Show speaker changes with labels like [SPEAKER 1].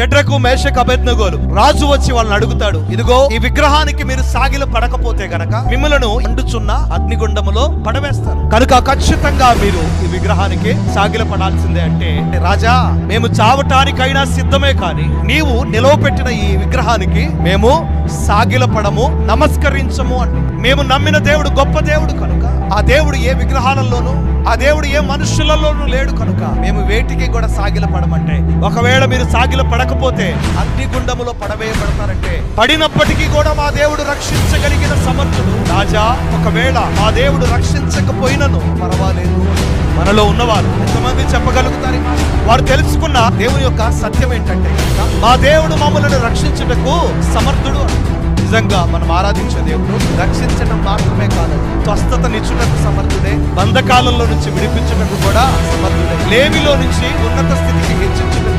[SPEAKER 1] షడ్రకు మేషకు అభెజ్ఞగోలు రాజు వచ్చి వాళ్ళని అడుగుతాడు ఇదిగో ఈ విగ్రహానికి మీరు సాగిల పడకపోతే గనక మిమ్మలను అండుచున్న అగ్నిగుండములో పడవేస్తారు. కనుక ఖచ్చితంగా మీరు ఈ విగ్రహానికి సాగిల పడాల్సిందే అంటే రాజా మేము చావటానికైనా సిద్ధమే కాని నీవు నిలవపెట్టిన ఈ విగ్రహానికి మేము సాగిల పడము నమస్కరించము అంటే మేము నమ్మిన దేవుడు గొప్ప దేవుడు కనుక ఆ దేవుడు ఏ విగ్రహాలలోనూ ఆ దేవుడు ఏ మనుషులలోనూ లేడు కనుక మేము వేటికి కూడా సాగిల పడమంటే ఒకవేళ మీరు సాగిల పడకపోతే అగ్నిగుండములో పడవేయబడతారంటే పడినప్పటికీ కూడా మా దేవుడు రక్షించగలిగిన సమర్థుడు. రాజా ఒకవేళ మా దేవుడు రక్షించకపోయినను పర్వాలేదు. మనలో ఉన్నవారు ఎంతమంది చెప్పగలుగుతారు? వారు తెలుసుకున్న దేవుని యొక్క సత్యం ఏంటంటే మా దేవుడు మమ్మల్ని రక్షించుటకు సమర్థుడు నిజంగా మనం ఆరాధించే దేవుడు రక్షించడం మాత్రమే కాదు స్వస్థతనిచ్చుటకు సమర్థుడే. బంధకాలంలో నుంచి విడిపించుటకు కూడా సమర్థుడే. లేమిలో నుంచి ఉన్నత స్థితికి హెచ్చించుటకు